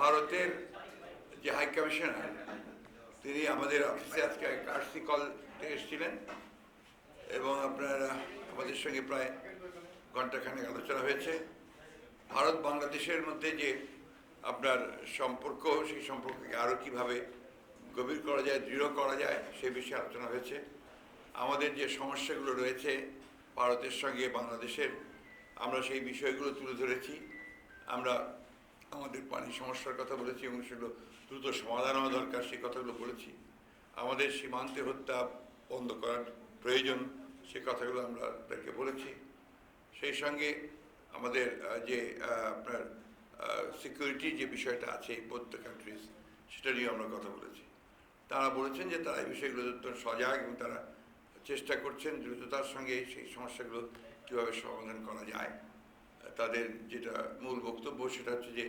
ভারতের যে high commissioner, তিনি আমাদের অফিসে আজকে কার্সি কল এসেছিলেন এবং আপনারা, আমাদের সঙ্গে প্রায় ঘন্টাখানেক আলোচনা হয়েছে। ভারত বাংলাদেশের মধ্যে যে আপনার সম্পর্ক, সেই সম্পর্ককে আরও কীভাবে গভীর করা যায়, দৃঢ় করা যায়, সে বিষয়ে আলোচনা হয়েছে। আমাদের যে সমস্যাগুলো রয়েছে ভারতের সঙ্গে বাংলাদেশের, আমরা সেই বিষয়গুলো তুলে ধরেছি। আমরা আমাদের পানি সমস্যার কথা বলেছি এবং সেগুলো দ্রুত সমাধান হওয়া দরকার, সেই কথাগুলো বলেছি। আমাদের সীমান্তে হত্যা বন্ধ করার প্রয়োজন, সে কথাগুলো আমরা তাকে বলেছি। সেই সঙ্গে আমাদের যে আপনার সিকিউরিটি যে বিষয়টা আছে বোথ দ্য কান্ট্রিজ সেটা নিয়ে আমরা কথা বলেছি। তারা বলেছেন যে তারা এই বিষয়গুলো সজাগ এবং তারা চেষ্টা করছেন দ্রুততার সঙ্গে সেই সমস্যাগুলো কীভাবে সমাধান করা যায়। তাদের যেটা মূল বক্তব্য সেটা হচ্ছে যে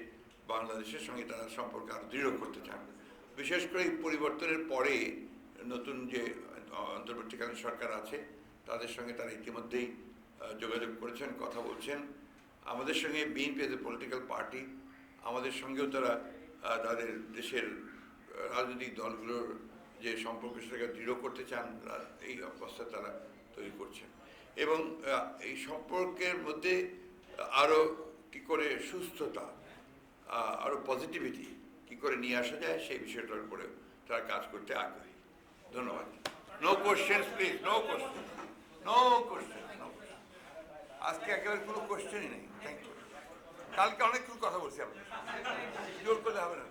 বাংলাদেশের সঙ্গে তারা সম্পর্ক আরও দৃঢ় করতে চান। বিশেষ করে এই পরিবর্তনের পরে নতুন যে অন্তর্বর্তীকালীন সরকার আছে, তাদের সঙ্গে তারা ইতিমধ্যেই যোগাযোগ করেছেন, কথা বলছেন। আমাদের সঙ্গে BNP as a political party আমাদের সঙ্গেও তারা তাদের দেশের রাজনৈতিক দলগুলোর যে সম্পর্ক, সেটাকে দৃঢ় করতে চান এই অবস্থা তারা তৈরি করছেন। এবং এই সম্পর্কের মধ্যে আরও কি করে সুস্থতা আরও পজিটিভিটি কি করে নিয়ে আসা যায় সেই বিষয়টার উপরে তারা কাজ করতে আগ্রহী। ধন্যবাদ। No question please no question no question আজকে একেবারে কোনো কোশ্চেনই নেই। থ্যাংক ইউ কালকে অনেকক্ষণ কথা বলছি আপনার জোর করলে হবে না।